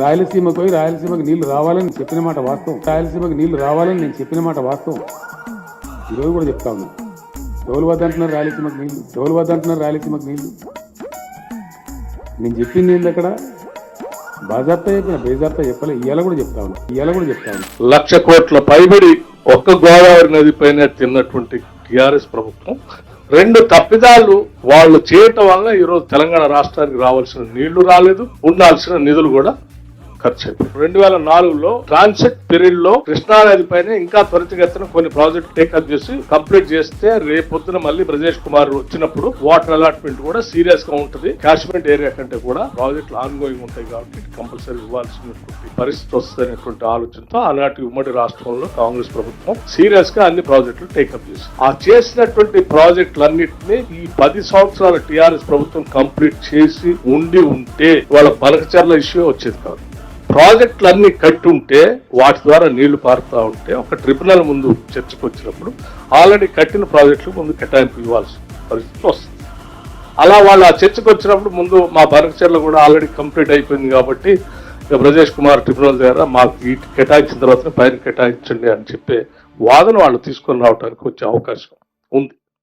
రాయలసీమకు పోయి రాయలసీమకు నీళ్ళు రావాలని చెప్పిన మాట వాస్తవం. రాయలసీమకు నీళ్ళు రావాలని నేను చెప్పిన మాట వాస్తవం. ఈరోజు కూడా చెప్తా ఉన్నా. ఎవరు వద్ద అంటున్నారు రాయలసీమకు నీళ్ళు. ఎవరు వద్ద అంటున్నారు రాయలసీమకు నీళ్ళు. నేను చెప్పింది ఏంది అక్కడ? బాజాప్తా చెప్పిన బేజాప్తా చెప్పలే. ఇవాళ కూడా చెప్తా ఉన్నా. ఇవాళ కూడా చెప్తా ఉన్నా. లక్ష కోట్ల పైబడి ఒక్క గోదావరి నది పైన తిన్నటువంటి టిఆర్ఎస్ ప్రభుత్వం. రెండు తప్పిదాలు వాళ్ళు చేయటం వల్ల ఈరోజు తెలంగాణ రాష్ట్రానికి రావాల్సిన నీళ్ళు రాలేదు. ఉండాల్సిన నిధులు కూడా ఖర్చు. రెండు వేల నాలుగులో ట్రాన్సిట్ పీరియడ్లో కృష్ణానది పైన ఇంకా త్వరితగతిన కొన్ని ప్రాజెక్ట్ టేకప్ చేసి కంప్లీట్ చేస్తే రేపొద్దున మళ్ళీ బ్రజేష్ కుమార్ వచ్చినప్పుడు వాటర్ అలాట్మెంట్ కూడా సీరియస్గా ఉంటుంది. కాశ్మీర్ ఏరియా కంటే కూడా ప్రాజెక్టులు ఆన్ గోయింగ్ ఉంటాయి కాబట్టి కంపల్సరీ ఇవ్వాల్సినటువంటి పరిస్థితి వస్తుందనేటువంటి ఆలోచనతో ఆనాటి ఉమ్మడి రాష్ట్రంలో కాంగ్రెస్ ప్రభుత్వం సీరియస్గా అన్ని ప్రాజెక్టులు టేకప్ చేసింది. ఆ చేసినటువంటి ప్రాజెక్టులన్నింటినీ ఈ పది సంవత్సరాల టీఆర్ఎస్ ప్రభుత్వం కంప్లీట్ చేసి ఉండి ఉంటే వాళ్ళ బలకచర్ల ఇష్యూ వచ్చేది కాదు. ప్రాజెక్టులన్నీ కట్టి ఉంటే వాటి ద్వారా నీళ్ళు పారుతూ ఉంటే ఒక ట్రిబ్యునల్ ముందు చర్చకు వచ్చినప్పుడు ఆల్రెడీ కట్టిన ప్రాజెక్టులు ముందు కేటాయింపు ఇవ్వాల్సిన పరిస్థితి వస్తుంది. అలా వాళ్ళు ఆ చర్చకు వచ్చినప్పుడు ముందు మా బనకచర్ల కూడా ఆల్రెడీ కంప్లీట్ అయిపోయింది కాబట్టి ఇక బ్రజేష్ కుమార్ ట్రిబ్యునల్ దగ్గర మాకు ఈ కేటాయించిన తర్వాత పైన కేటాయించండి అని చెప్పే వాదన వాళ్ళు తీసుకొని రావడానికి వచ్చే అవకాశం ఉంది.